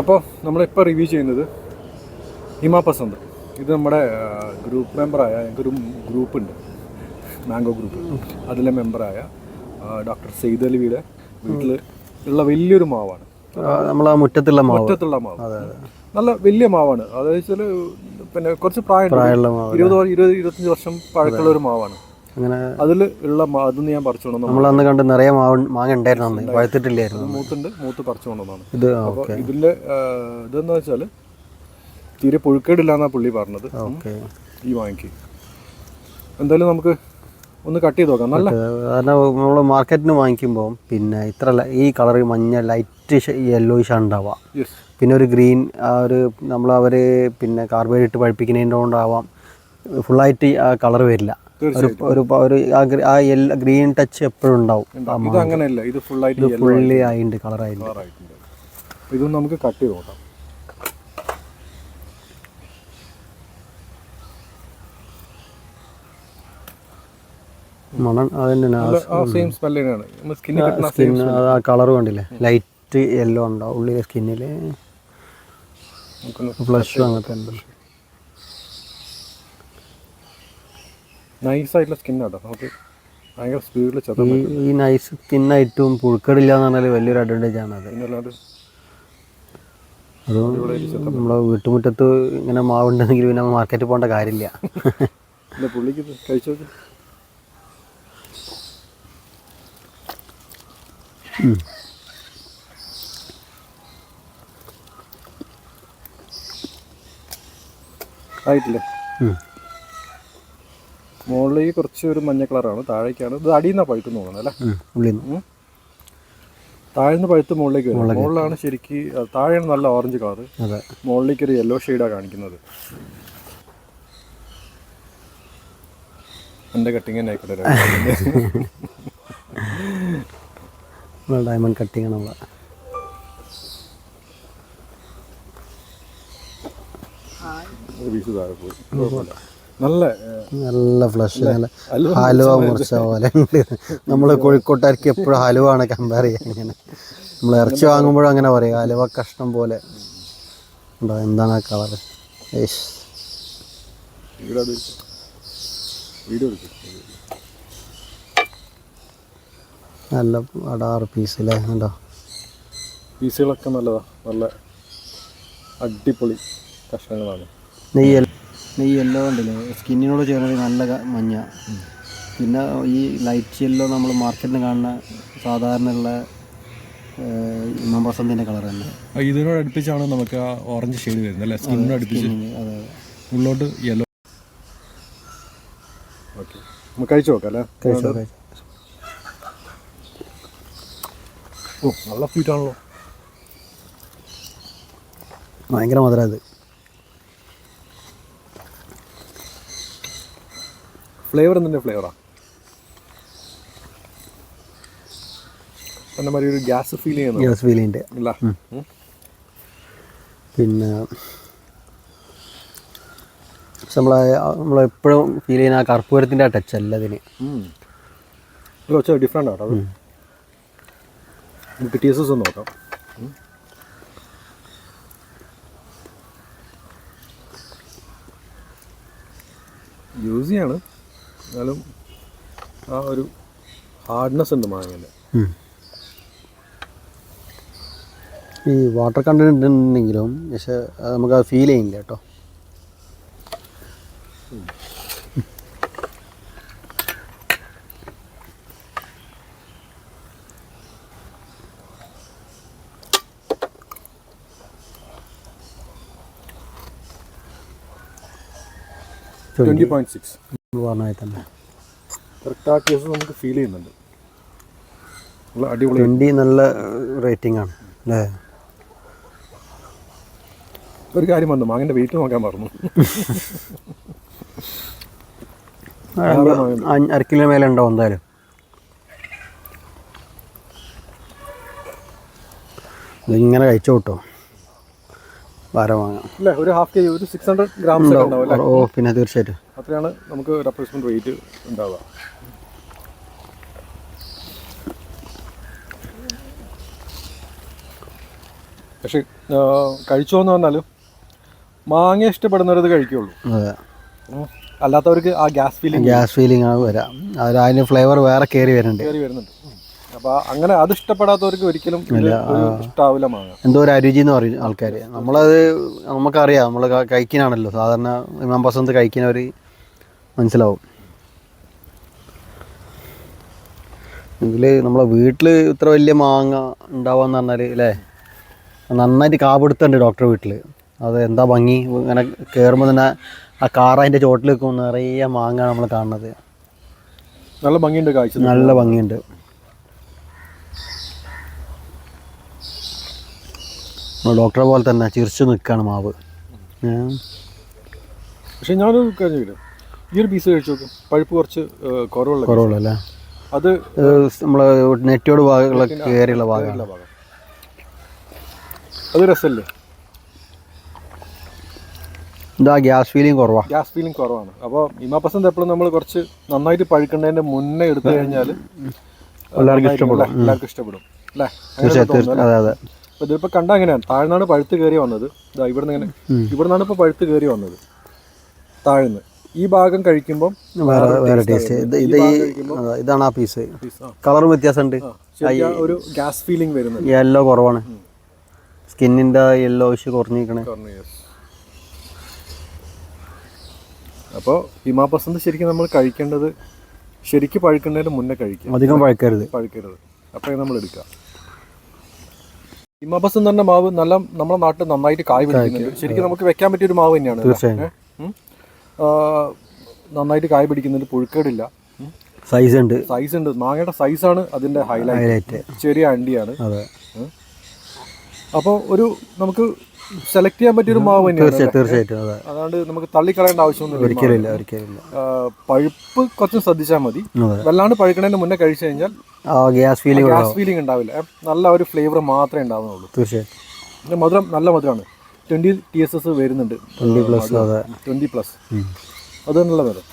അപ്പോൾ നമ്മളിപ്പോൾ റിവ്യൂ ചെയ്യുന്നത് ഹിമ പസന്ത്. ഇത് നമ്മുടെ ഗ്രൂപ്പ് മെമ്പറായ ഞങ്ങൾക്കൊരു ഗ്രൂപ്പ് ഉണ്ട്. മാംഗോ ഗ്രൂപ്പ് അതിലെ മെമ്പറായ ഡോക്ടർ സെയ്ദ് അലിവിയുടെ വീട്ടിൽ ഉള്ള വലിയൊരു മാവാണ്. നമ്മൾ ആ മുറ്റത്തുള്ള മാവ്. മുറ്റത്തുള്ള മാവ്. നല്ല വലിയ മാവാണ്. അതായത് വെച്ചാൽ പിന്നെ കുറച്ച് പ്രായം ഇരുപത് ഇരുപത് ഇരുപത്തഞ്ച് വർഷം പഴക്കമുള്ള ഒരു മാവാണ്. അങ്ങനെ അതിൽ ഉള്ള അതൊന്ന് ഞാൻ പറിച്ചു നമ്മൾ അന്ന് കണ്ട് നിറയെ മാങ്ങ ഉണ്ടായിരുന്നു അന്ന്. പഴുത്തിട്ടില്ലായിരുന്നു മൂത്തുണ്ട് മൂത്ത് പറിച്ചു കൊണ്ടുവന്നാണ് ഇത് ഇതിൽ ഇതെന്ന് വെച്ചാൽ തീരെ പുഴുക്കേടില്ല എന്നാ പുള്ളി പറഞ്ഞത്. ഈ വാങ്ങിക്ക് എന്തായാലും നമുക്ക് ഒന്ന് കട്ട് ചെയ്ത് നോക്കാം. നല്ല കാരണം നമ്മൾ മാർക്കറ്റിന് വാങ്ങിക്കുമ്പോൾ പിന്നെ ഇത്ര ഈ കളർ മഞ്ഞ ലൈറ്റ് യെല്ലോയിഷ് ഉണ്ടാവുക പിന്നെ ഒരു ഗ്രീൻ ആ ഒരു നമ്മൾ അവർ പിന്നെ കാർബൈഡ് ഇട്ട് പഴിപ്പിക്കുന്നതിന്റെ കൊണ്ടാവാം. ഫുള്ളായിട്ട് ആ കളർ വരില്ല. ഒരു ഒരു ഒരു ആ ഗ്രീ- ഗ്രീൻ ടച്ച് എപ്പോഴും ഉണ്ടാവും. ഇത് അങ്ങനെയല്ല ഇത് ഫുൾ ആയിട്ട് ഫുള്ളി ആയിട്ടുണ്ട്. കളറായിട്ടുണ്ട്. ഇതൊന്നും നമുക്ക് കട്ട് ചെയ്ത് നോക്കാം. മണം അതിന്റെ ആ കളർ കണ്ടില്ലേ? ലൈറ്റ് യെല്ലോ ഉണ്ടാവും ഉള്ളിലെ സ്കിന്നിൽ ഫ്ലഷും അങ്ങനത്തെ ഉണ്ട് നൈസ് ആയിട്ടുള്ള സ്കിന്നാട്ടോ. നമുക്ക് ഭയങ്കര സ്പീഡിൽ ഈ ഈ നൈസ് സ്കിന്നായിട്ടും പുഴുക്കടില്ല എന്ന് പറഞ്ഞാൽ വലിയൊരു അഡ്വാന്റേജ് ആണ് അത്. അതുകൊണ്ട് അത് നമ്മളെ വീട്ടുമുറ്റത്ത് ഇങ്ങനെ മാവുണ്ടെങ്കിൽ പിന്നെ മാർക്കറ്റിൽ പോകേണ്ട കാര്യമില്ല. ഇല്ല പുള്ളിക്ക് കഴിച്ചു നോക്ക്. ആയിട്ടില്ലേ? മുകളിലേക്ക് കുറച്ച് ഒരു മഞ്ഞ കളറാണ്. താഴേക്കാണ്. ഇത് അടിയിൽ നിന്നാണ് പഴുത്തെന്ന് തോന്നുന്നത് അല്ലേ? താഴ്ന്ന് പഴുത്ത് മുകളിലേക്ക് വരും. മുകളിലാണ് ശരിക്ക് താഴെയാണ് നല്ല ഓറഞ്ച് കളർ. മുകളിലേക്ക് ഒരു യെല്ലോ ഷെയ്ഡാണ് കാണിക്കുന്നത്. എന്റെ കട്ടിങ് തന്നെ ആയിക്കോട്ടെ ഡയമണ്ട് കട്ടിങ് നമ്മളെ ഒരു പീസ് താഴെ പോയി. കുഴപ്പമില്ല. നല്ല നല്ല ഫ്ലഷ് നല്ല ഹലുവ മുറിച്ച പോലെ ഉണ്ട്. നമ്മൾ കോഴിക്കോട്ടായിരിക്കും എപ്പോഴും ഹലുവ ആണ് കമ്പയർ ചെയ്യാൻ ഇങ്ങനെ. നമ്മൾ ഇറച്ചി വാങ്ങുമ്പോഴും അങ്ങനെ പറയും ഹലുവ കഷ്ണം പോലെ. ഉണ്ടോ? എന്താണ് ആ കളർ ഏഷ് നല്ല അടാറ് പീസ് അല്ലേ ഉണ്ടോ? പീസുകളൊക്കെ നല്ലതാ. നല്ല അടിപൊളി കഷ്ണങ്ങളാണ്. നെയ്യ് നെയ്യ് യെല്ലോ ഉണ്ടല്ലേ സ്കിന്നിനോട് ചേർന്നത് നല്ല മഞ്ഞ. പിന്നെ ഈ ലൈറ്റ് യെല്ലോ നമ്മൾ മാർക്കറ്റിൽ കാണുന്ന സാധാരണ ഉള്ള മമ്പസന്തിന്റെ കളർ തന്നെ. ഇതിനോട് അടുപ്പിച്ചാണ് നമുക്ക് ആ ഓറഞ്ച് ഷെയ്ഡ് വരുന്നത് അല്ലേ? സ്കിന്നിനോട് അടുപ്പിച്ച്. അതെ. ഉള്ളോട്ട് യെല്ലോ ഓക്കെ നമുക്ക് കഴിച്ചു നോക്കാം അല്ലേ? ഓ നല്ല ഫീറ്റാണല്ലോ ഭയങ്കര മധുരം അത്. ഫ്ലേവർ എന്തിന്റെ ഫ്ലേവറാണ് എന്നെ മാതിരി ഒരു ഗ്യാസ് ഫീൽ ചെയ്യുന്നു ഗ്യാസ് ഫീലിന്റെ ഇല്ല ഉം. പിന്നെ നമ്മളെ നമ്മളെപ്പോഴും ഫീൽ ചെയ്യുന്ന ആ കർപ്പൂരത്തിന്റെ ആ ടച്ച് അല്ല അതിന്. കുറച്ച് ഡിഫറെന്റ് ആട്ടോ അത്. നമുക്ക് എസ് ഒന്ന് നോക്കാം. ഉം. എന്നാലും ആ ഒരു ഹാർഡ്നെസ് ഉണ്ട് മാങ്ങയിൽ ഈ വാട്ടർ കണ്ടന്റ് ഉണ്ടെങ്കിലും പക്ഷെ നമുക്ക് അത് ഫീൽ ചെയ്യില്ല കേട്ടോ. ട്വന്റി പോയിന്റ് സിക്സ് പറഞ്ഞാൽ തന്നെ കേസ് നമുക്ക് ഫീൽ ചെയ്യുന്നുണ്ട്. നല്ല അടിപൊളി. ട്വന്റി നല്ല റേറ്റിംഗ് ആണ് അല്ലേ? ഒരു കാര്യം വന്നു മാങ്ങന്റെ വെയിറ്റ് നോക്കാൻ പറഞ്ഞു. അര കിലോ മേലെ ഉണ്ടാവും എന്തായാലും? ഇതിങ്ങനെ കഴിച്ചു കിട്ടോ ഭാരം വാങ്ങാം. അല്ല? ഒരു ഹാഫ് കെ ജി ഒരു സിക്സ് ഹൺഡ്രഡ് ഗ്രാംസ് ഉണ്ടാവും. ഓ പിന്നെ തീർച്ചയായിട്ടും. അത്രയാണ് നമുക്ക് റെപ്രസെന്റ് വെയിറ്റ് ഉണ്ടാവുക. പക്ഷെ കഴിച്ചോ എന്ന് പറഞ്ഞാലും മാങ്ങ ഇഷ്ടപ്പെടുന്നവരത് കഴിക്കുള്ളൂ. അല്ലാത്തവർക്ക് ആ ഗ്യാസ് ഫീലിംഗ് ഗ്യാസ് ഫീലിംഗ് ആണ് വരാം. അത് അതിന് ഫ്ലേവർ വേറെ കയറി വരുന്നുണ്ട്. കയറി വരുന്നുണ്ട്. അപ്പോൾ അങ്ങനെ അത് ഇഷ്ടപ്പെടാത്തവർക്ക് ഒരിക്കലും ഇഷ്ടാവില്ല മാങ്ങ. എന്തോ ഒരു അരുചി എന്ന് പറയും ആൾക്കാർ നമ്മളത് നമുക്കറിയാം നമ്മൾ കഴിക്കാനാണല്ലോ. സാധാരണ ഇമാം പസന്ത് കഴിക്കുന്നവർ മനസ്സിലാവും. ഇതിൽ നമ്മളെ വീട്ടിൽ ഇത്ര വലിയ മാങ്ങ ഉണ്ടാവാന്ന് പറഞ്ഞാൽ അല്ലേ നന്നായിട്ട് കാപ്പെടുത്തുണ്ട് ഡോക്ടറെ വീട്ടിൽ അത് എന്താ ഭംഗി? ഇങ്ങനെ കയറുമ്പോൾ തന്നെ ആ കാർ അതിന്റെ ചോട്ടിൽ നിറയെ മാങ്ങ നമ്മൾ കാണുന്നത്. നല്ല ഭംഗിയുണ്ട് കാഴ്ച. നല്ല ഭംഗിയുണ്ട്. ഡോക്ടറെ പോലെ തന്നെ ചിരിച്ചു നിൽക്കുകയാണ് മാവ്. പക്ഷേ ഞാനൊരു കാര്യം ചോദിക്കട്ടെ? ഈ ഒരു പീസ് കഴിച്ചു നോക്കും. പഴുപ്പ് കുറച്ച് കുറവുള്ള കുറവുള്ളല്ലേ അത് നമ്മൾ നെറ്റോട് ഭാഗങ്ങളെ കയറിയുള്ള ഭാഗം. അത് രസമല്ലേ? ഇതാ ഗ്യാസ് ഫീലിംഗ് കുറവാണ് ഗ്യാസ് ഫീലിംഗ് കുറവാണ്. അപ്പോൾ ഇമാപ്പസന്ത് എപ്പോഴും നമ്മൾ കുറച്ച് നന്നായിട്ട് പഴുക്കേണ്ടതിന്റെ മുന്നേ എടുത്തു കഴിഞ്ഞാൽ എല്ലാവർക്കും ഇഷ്ടപ്പെടും. എല്ലാവർക്കും ഇഷ്ടപ്പെടും. അല്ലേ? തീർച്ചയായും അതെ അതെ. അപ്പോൾ ഇതിപ്പോൾ കണ്ട അങ്ങനെയാണ്. താഴ്ന്നാണ് പഴുത്ത് കയറി വന്നത്. ഇതാ ഇവിടെ നിന്ന് ഇങ്ങനെ നിന്നാണ് ഇപ്പോൾ പഴുത്ത് കയറി വന്നത്. താഴ്ന്ന്. ഈ ഭാഗം കഴിക്കുമ്പം വേറെ വേറെ ടേസ്റ്റ് ആ ഇത് ഇത് ഈ ഈ കഴിക്കുമ്പോൾ ഇതാണ് ആ പീസ് കളർ വ്യത്യാസമുണ്ട്. ഒരു ഗ്യാസ് ഫീലിംഗ് വരുന്നത് യെല്ലോ കുറവാണ്. സ്കിന്നിന്റെ യെല്ലോ ഇഷ്യൂ കുറഞ്ഞിരിക്കണേ. അപ്പോൾ ഹിമാപസന്ത് ശരിക്കും നമ്മൾ കഴിക്കേണ്ടത് ശരിക്കും പഴുക്കുന്നതിന് മുന്നേ കഴിക്കുക. അധികം പഴക്കരുത്. പഴുക്കരുത്. അപ്പോൾ നമ്മൾ എടുക്കുക ഹിമാ എന്ന് പറഞ്ഞ മാവ് നല്ല നമ്മുടെ നാട്ടിൽ നന്നായിട്ട് കായ് പിടിക്കുന്നുണ്ട്. ശരിക്കും നമുക്ക് വെക്കാൻ പറ്റിയ ഒരു മാവ് തന്നെയാണ് തീർച്ചയായും. നന്നായിട്ട് കായ് പിടിക്കുന്നുണ്ട്. പുഴുക്കേടില്ല. സൈസ് ഉണ്ട്. സൈസ് ഉണ്ട്. മാങ്ങയുടെ സൈസാണ് അതിന്റെ ഹൈലൈറ്റ് ചെറിയ അണ്ടിയാണ്. അപ്പോൾ ഒരു നമുക്ക് സെലക്ട് ചെയ്യാൻ പറ്റിയ ഒരു മാവ് തന്നെയാണ് തീർച്ചയായും തീർച്ചയായിട്ടും അതെ. അതാണ്ട് നമുക്ക് തള്ളിക്കളയേണ്ട ആവശ്യമൊന്നും ഒരിക്കലില്ല ഒരിക്കലില്ല പഴുപ്പ് കുറച്ച് ശ്രദ്ധിച്ചാൽ മതി. വല്ലാണ്ട് പഴുക്കണതിന് മുന്നേ കഴിച്ചു കഴിഞ്ഞാൽ ഗ്യാസ് ഫീലിംഗ് ഗ്യാസ് ഫീലിംഗ് ഉണ്ടാവില്ല. നല്ല ഒരു ഫ്ലേവർ മാത്രമേ ഉണ്ടാവുന്നുള്ളൂ. തീർച്ചയായിട്ടും മധുരം നല്ല മധുരമാണ്. ട്വന്റി ടി എസ് എസ് വരുന്നുണ്ട്. ട്വന്റി പ്ലസ് ട്വന്റി പ്ലസ് അത്. നല്ല മധുരം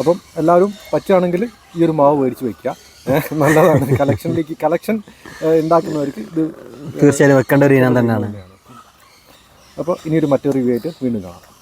അപ്പം എല്ലാവരും പറ്റുകയാണെങ്കിൽ ഈ ഒരു മാവ് മേടിച്ച് വെക്കുക. നല്ലതാണ്. കളക്ഷനിലേക്ക് കളക്ഷൻ ഉണ്ടാക്കുന്നവർക്ക് ഇത് തീർച്ചയായും വെക്കേണ്ട ഒരു ഇനം തന്നെയാണ്. അപ്പോൾ ഇനിയൊരു മറ്റൊരു റിവ്യൂ ആയിട്ട് വീണ്ടും കാണാം.